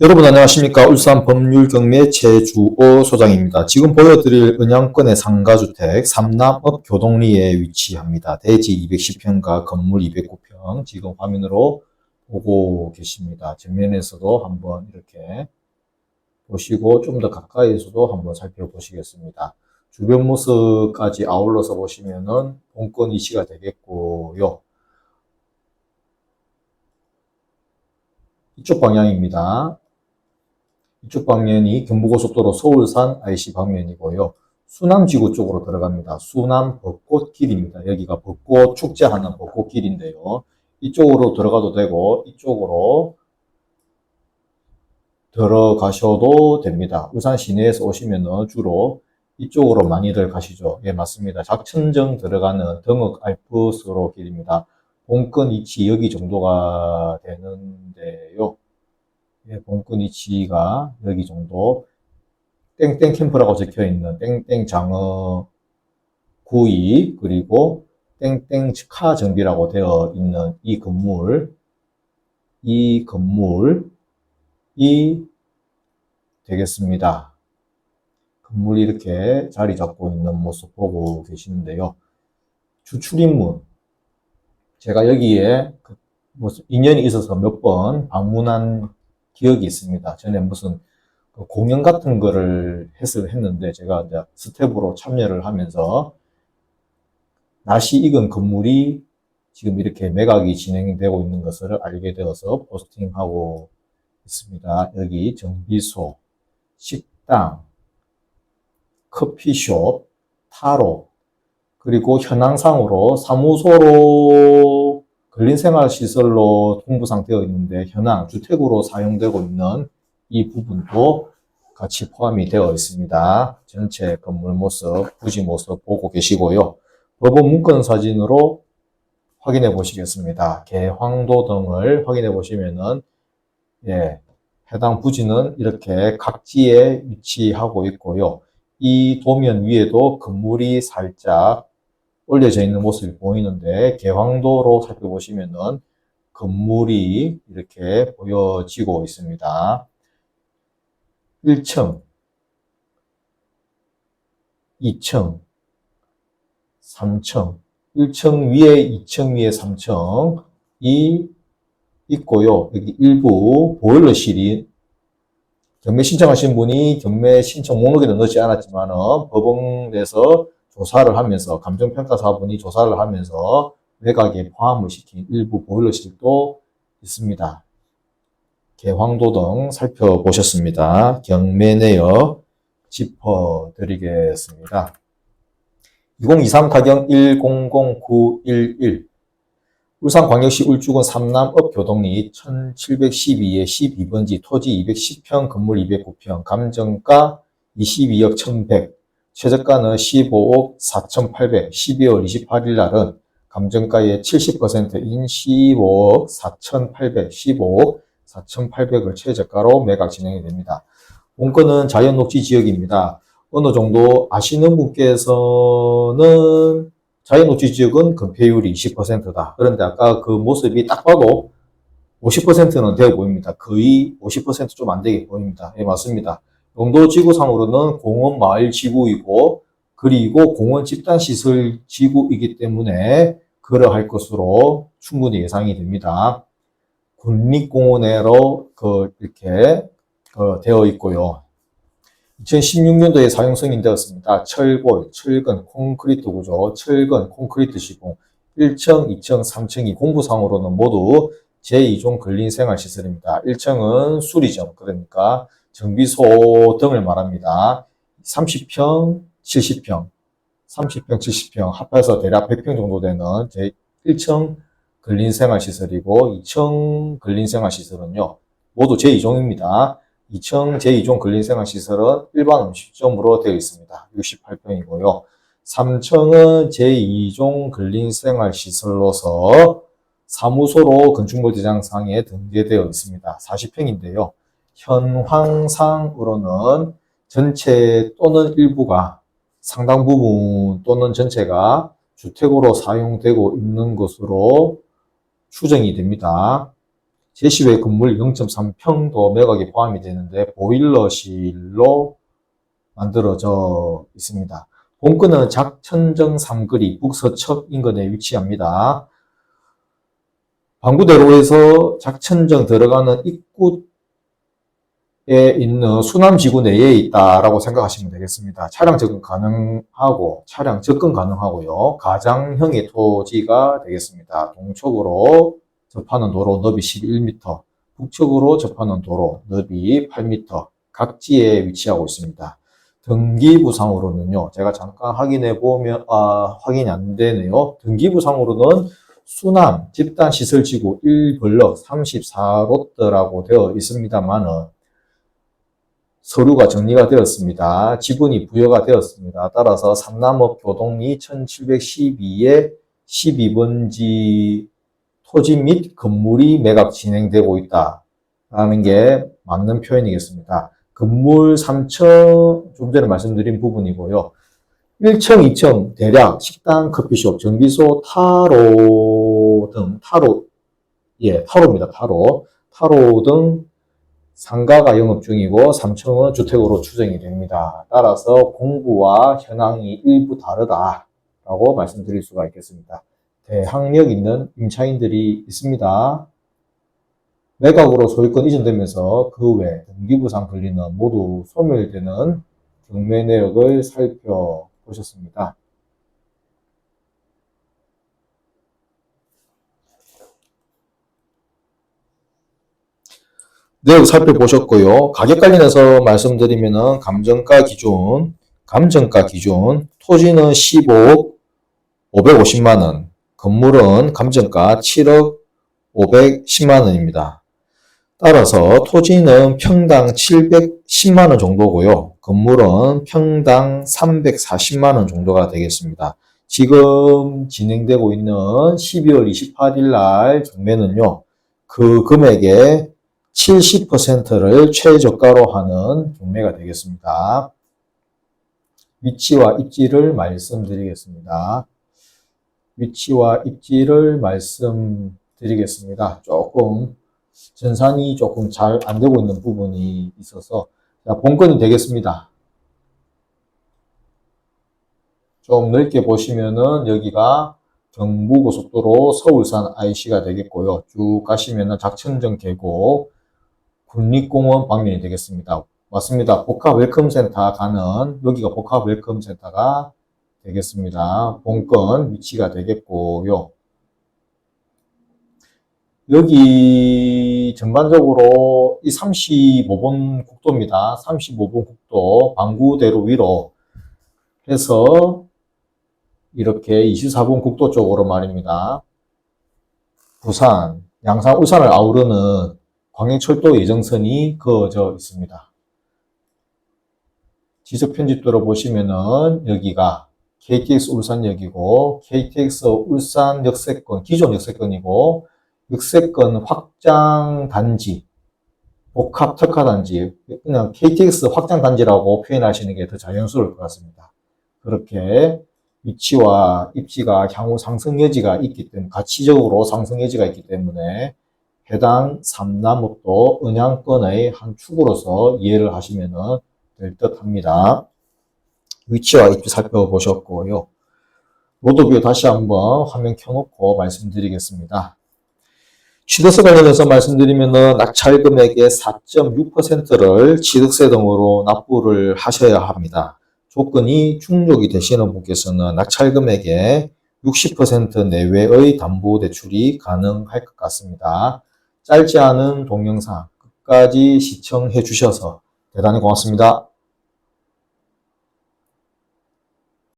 여러분 안녕하십니까 울산 법률경매 최주호 소장입니다. 지금 보여드릴 은양권의 상가주택 삼남읍 교동리에 위치합니다. 대지 210평과 건물 209평 지금 화면으로 보고 계십니다. 정면에서도 한번 이렇게 보시고 좀 더 가까이에서도 한번 살펴보시겠습니다. 주변 모습까지 아울러서 보시면은 본권 위치가 되겠고요. 이쪽 방향입니다. 이쪽 방면이 경부고속도로 서울산 IC 방면이고요. 수남지구 쪽으로 들어갑니다. 수남 벚꽃길입니다. 여기가 벚꽃 축제하는 벚꽃길인데요. 이쪽으로 들어가도 되고 이쪽으로 들어가셔도 됩니다. 울산 시내에서 오시면은 주로 이쪽으로 많이들 가시죠. 예, 맞습니다. 작천정 들어가는 등읍 알프스로 길입니다. 본권 위치 여기 정도가 되는데요. 예, 본권 위치가 여기 정도. 땡땡 캠프라고 적혀 있는 땡땡 장어 구이 그리고 땡땡 카 정비라고 되어 있는 이 건물 이 건물이 되겠습니다. 건물이 이렇게 자리 잡고 있는 모습 보고 계시는데요. 주출입문 제가 여기에 그 인연이 있어서 몇 번 방문한 기억이 있습니다. 전에 무슨 그 공연 같은 거를 해서 했는데 제가 이제 스텝으로 참여를 하면서 날씨 익은 건물이 지금 이렇게 매각이 진행되고 있는 것을 알게 되어서 포스팅하고 있습니다. 여기 정비소, 식당, 커피숍, 타로, 그리고 현황상으로 사무소로 근린생활시설로 통부상되어 있는데 현황, 주택으로 사용되고 있는 이 부분도 같이 포함이 되어 있습니다. 전체 건물 모습, 부지 모습 보고 계시고요. 법원 문건 사진으로 확인해 보시겠습니다. 개황도 등을 확인해 보시면은 예, 해당 부지는 이렇게 각지에 위치하고 있고요. 이 도면 위에도 건물이 살짝 올려져 있는 모습이 보이는데 개황도로 살펴보시면은 건물이 이렇게 보여지고 있습니다. 1층, 2층, 3층, 1층 위에 2층 위에 3층이 있고요. 여기 일부 보일러실이 경매 신청하신 분이 경매 신청 목록에는 넣지 않았지만은 법원에서 조사를 하면서 감정평가사분이 조사를 하면서 매각에 포함을 시킨 일부 보일러실도 있습니다. 개황도 등 살펴보셨습니다. 경매 내역 짚어드리겠습니다. 2023 가경 100911 울산광역시 울주군 삼남읍 교동리 1712에 12번지 토지 210평 건물 209평 감정가 22억 1100 최저가는 15억 4,800 12월 28일 날은 감정가의 70%인 15억 4,800 15억 4,800을 최저가로 매각 진행이 됩니다. 본건은 자연 녹지 지역입니다. 어느 정도 아시는 분께서는 자연 녹지 지역은 건폐율이 20%다. 그런데 아까 그 모습이 딱 봐도 50%는 되어 보입니다. 거의 50%좀 안 되게 보입니다. 예, 맞습니다. 용도 지구상으로는 공원 마을 지구이고 그리고 공원 집단 시설 지구이기 때문에 그러할 것으로 충분히 예상이 됩니다. 국립공원으로 그 이렇게 그 되어 있고요. 2016년도에 사용 승인되었습니다. 철골, 철근, 콘크리트 구조, 철근, 콘크리트 시공, 1층, 2층, 3층이 공부상으로는 모두 제2종 근린생활시설입니다. 1층은 수리점, 그러니까 정비소 등을 말합니다. 30평, 70평, 30평, 70평 합해서 대략 100평 정도 되는 제 1층 근린생활시설이고 2층 근린생활시설은요. 모두 제2종입니다. 2층 제2종 근린생활시설은 일반 음식점으로 되어 있습니다. 68평이고요. 3층은 제2종 근린생활시설로서 사무소로 건축물 대장상에 등재되어 있습니다. 40평인데요. 현황상으로는 전체 또는 일부가 상당 부분 또는 전체가 주택으로 사용되고 있는 것으로 추정이 됩니다. 제시외 건물 0.3평도 매각이 포함이 되는데 보일러실로 만들어져 있습니다. 본건은 작천정 삼거리 북서측 인근에 위치합니다. 방구대로에서 작천정 들어가는 입구에 있는 수남지구 내에 있다라고 생각하시면 되겠습니다. 차량 접근 가능하고 차량 접근 가능하고요. 가장형의 토지가 되겠습니다. 동쪽으로 접하는 도로 너비 11m, 북쪽으로 접하는 도로 너비 8m, 각지에 위치하고 있습니다. 등기부상으로는요, 제가 잠깐 확인해 보면, 아, 확인이 안 되네요. 등기부상으로는 수남 집단시설지구 1블럭 34로트라고 되어 있습니다만은, 서류가 정리가 되었습니다. 지분이 부여가 되었습니다. 따라서 삼남업 교동리 1712에 12번지 토지 및 건물이 매각 진행되고 있다 라는 게 맞는 표현이겠습니다. 건물 3층 좀 전에 말씀드린 부분이고요. 1층, 2층 대략 식당, 커피숍, 정비소, 타로 등 타로 예, 타로입니다. 타로. 타로 등 상가가 영업 중이고 3층은 주택으로 추정이 됩니다. 따라서 공부와 현황이 일부 다르다라고 말씀드릴 수가 있겠습니다. 대항력 있는 임차인들이 있습니다. 매각으로 소유권 이전되면서 그 외 등기부상 권리는 모두 소멸되는 경매 내역을 살펴보셨습니다. 내역 살펴보셨고요. 가격 관련해서 말씀드리면은 감정가 기준, 감정가 기준, 토지는 15억 550만 원, 건물은 감정가 7억 510만 원입니다. 따라서 토지는 평당 710만 원 정도고요. 건물은 평당 340만 원 정도가 되겠습니다. 지금 진행되고 있는 12월 28일 날 경매는요. 그 금액의 70%를 최저가로 하는 경매가 되겠습니다. 위치와 입지를 말씀드리겠습니다. 위치와 입지를 말씀드리겠습니다. 조금 전산이 조금 잘 안 되고 있는 부분이 있어서 자, 본건이 되겠습니다. 좀 넓게 보시면은 여기가 경부고속도로 서울산 IC가 되겠고요. 쭉 가시면은 작천정 계곡 국립공원 방면이 되겠습니다. 맞습니다. 복합 웰컴센터 가는 여기가 복합 웰컴센터가 되겠습니다. 본건 위치가 되겠고요. 여기 전반적으로 이 35번 국도입니다. 35번 국도 방구대로 위로 해서 이렇게 24번 국도 쪽으로 말입니다. 부산, 양산, 울산을 아우르는 광해철도 예정선이 그어져 있습니다. 지적 편집도로 보시면은 여기가 KTX 울산역이고 KTX 울산 역세권 기존 역세권이고 역세권 확장 단지 복합 특화 단지 그냥 KTX 확장 단지라고 표현하시는 게 더 자연스러울 것 같습니다. 그렇게 위치와 입지가 향후 상승 여지가 있기 때문에 가치적으로 상승 여지가 있기 때문에 해당 삼남읍도 은양권의 한 축으로서 이해를 하시면 될 듯 합니다. 위치와 입지 살펴보셨고요. 로드뷰 다시 한번 화면 켜놓고 말씀드리겠습니다. 취득세 관련해서 말씀드리면은 낙찰 금액의 4.6%를 취득세 등으로 납부를 하셔야 합니다. 조건이 충족이 되시는 분께서는 낙찰 금액의 60% 내외의 담보 대출이 가능할 것 같습니다. 짧지 않은 동영상 끝까지 시청해 주셔서 대단히 고맙습니다.